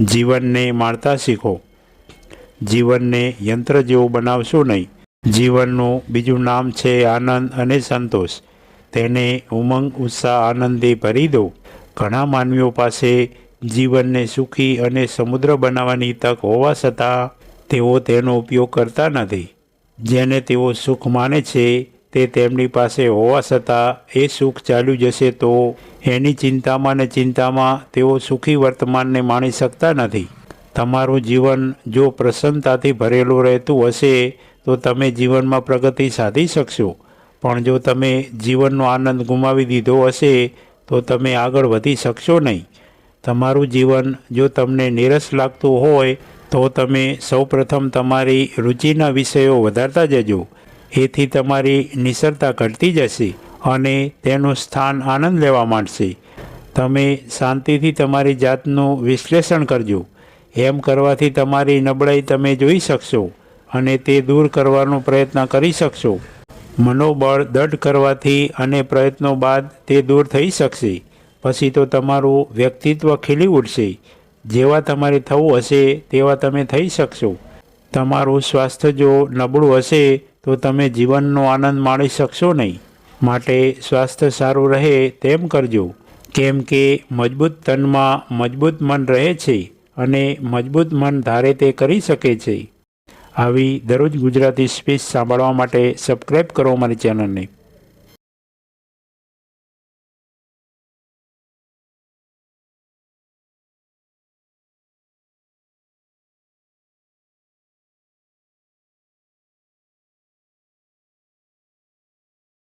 જીવનને માણતા શીખો. જીવનને યંત્ર જેવું બનાવશો નહીં. જીવનનું બીજું નામ છે આનંદ અને સંતોષ. તેને ઉમંગ, ઉત્સાહ આનંદે ભરી દો. ઘણા માનવીઓ પાસે જીવનને સુખી અને સમુદ્ર બનાવવાની તક હોવા છતાં તેઓ તેનો ઉપયોગ કરતા નથી. જેને તેઓ સુખ માને છે તે તેમની પાસે હોવા છતાં એ સુખ ચાલ્યું જશે તો એની ચિંતામાં ને ચિંતામાં તેઓ સુખી વર્તમાનને માણી શકતા નથી. તમારું જીવન જો પ્રસન્નતાથી ભરેલું રહેતું હશે, તો તમે જીવનમાં પ્રગતિ સાધી શકશો. પણ જો તમે જીવનનો આનંદ ગુમાવી દીધો હશે, તો તમે આગળ વધી શકશો નહીં. તમારું જીવન જો તમને નીરસ લાગતું હોય, તો તમે સૌપ્રથમ તમારી રુચિના વિષયો વધારતા જજો. એથી તમારી નિસરતા ઘટતી જશે અને તેનું સ્થાન આનંદ લેવા માંડશે. તમે શાંતિથી તમારી જાતનું વિશ્લેષણ કરજો. એમ કરવાથી તમારી નબળાઈ તમે જોઈ શકશો અને તે દૂર કરવાનો પ્રયત્ન કરી શકશો. મનોબળ દઢ કરવાથી અને પ્રયત્નો બાદ તે દૂર થઈ શકશે. પછી તો તમારું વ્યક્તિત્વ ખીલી ઉઠશે જેવા તમારે થવું હશે, તેવા તમે થઈ શકશો. તમારું સ્વાસ્થ્ય જો નબળું હશે તો તમે જીવનનો આનંદ માણી શકશો નહીં. માટે સ્વાસ્થ્ય સારું રહે તેમ કરજો. કેમ કે મજબૂત તનમાં મજબૂત મન રહે છે અને મજબૂત મન ધારે તે કરી શકે છે. આવી દરરોજ ગુજરાતી સ્પીચ સાંભળવા માટે સબસ્ક્રાઈબ કરો મારી ચેનલને.